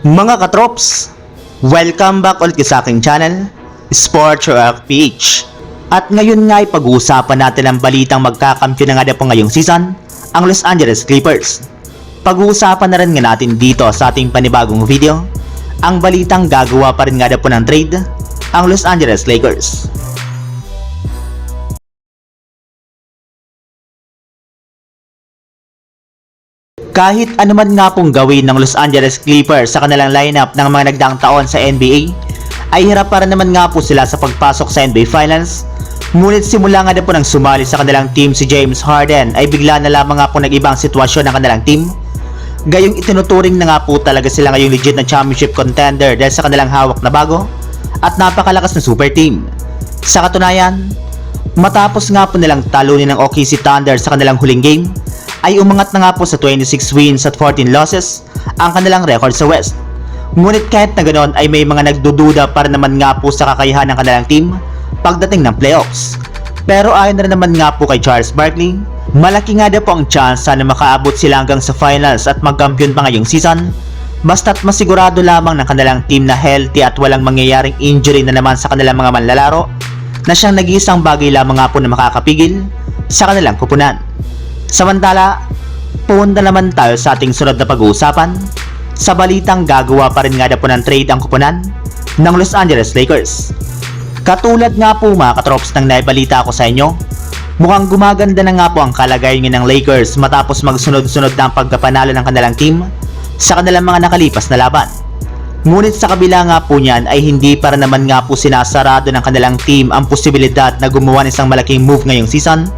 Mga katrops, welcome back ulit sa aking channel, Sports Rock PH. At ngayon nga ay pag-uusapan natin ang balitang magkakampiyon na nga na po ngayong season, ang Los Angeles Clippers. Pag-uusapan na rin nga natin dito sa ating panibagong video, ang balitang gagawa pa rin nga na po ng trade, ang Los Angeles Lakers. Kahit anuman nga pong gawin ng Los Angeles Clippers sa kanilang lineup ng mga nagdaang taon sa NBA, ay hirap para naman nga po sila sa pagpasok sa NBA Finals. Ngunit simula nga na po nang sumali sa kanilang team si James Harden ay bigla na lamang nga po nag-ibang sitwasyon ng kanilang team. Gayong itinuturing na nga po talaga sila ngayong legit na championship contender dahil sa kanilang hawak na bago at napakalakas na super team. Sa katunayan, matapos nga po nilang talunin ng OKC Thunder sa kanilang huling game, ay umangat na nga po sa 26 wins at 14 losses ang kanilang record sa West. Ngunit kahit na ganoon ay may mga nagdududa para naman nga po sa kakayahan ng kanilang team pagdating ng playoffs. Pero ayon na naman nga po kay Charles Barkley, malaki nga daw po ang chance na makaabot sila hanggang sa finals at magkampiyon pa ngayong season basta't masigurado lamang ng kanilang team na healthy at walang mangyayaring injury na naman sa kanilang mga manlalaro na siyang nag-iisang bagay lamang nga po na makakapigil sa kanilang kupunan. Samantala, punta naman tayo sa ating sunod na pag-uusapan sa balitang gagawa pa rin nga na po ng trade ang kupunan ng Los Angeles Lakers. Katulad nga po mga katrops ng naibalita ko sa inyo, mukhang gumaganda na nga po ang kalagayan ng Lakers matapos magsunod-sunod na pagkapanalo ng kanilang team sa kanilang mga nakalipas na laban. Ngunit sa kabila nga po niyan ay hindi para naman nga po sinasarado ng kanilang team ang posibilidad na gumawa ng isang malaking move ngayong season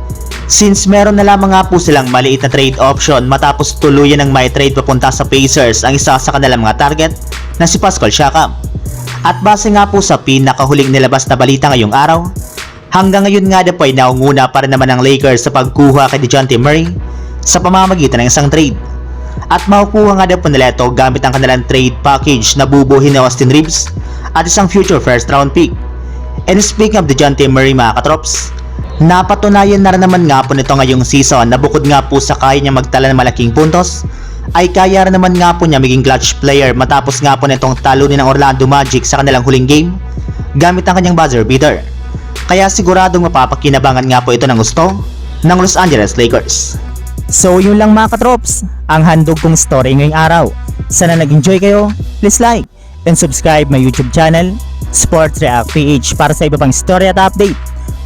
since meron na lamang nga po silang maliit na trade option matapos tuluyan ng may trade papunta sa Pacers ang isa sa kanilang mga target na si Pascal Siakam. At base nga po sa pinakahuling nilabas na balita ngayong araw, hanggang ngayon nga po ay naunguna pa rin naman ang Lakers sa pagkuha kay DeJounte Murray sa pamamagitan ng isang trade. At makukuha nga daw po nila ito gamit ang kanilang trade package na bubuhin ni Austin Reeves at isang future first round pick. And speaking of DeJounte Murray mga katrops, napatunayan na rin naman nga po nito ngayong season na bukod nga po sa kaya niya magtala ng malaking puntos, ay kaya rin naman nga po niya maging clutch player matapos nga po nitong talunin ng Orlando Magic sa kanilang huling game gamit ang kanyang buzzer beater. Kaya siguradong mapapakinabangan nga po ito ng gusto ng Los Angeles Lakers. So yun lang mga katrops, ang handog kong story ngayong araw. Sana nag-enjoy kayo, please like and subscribe my YouTube channel, Sports React PH para sa iba pang story at update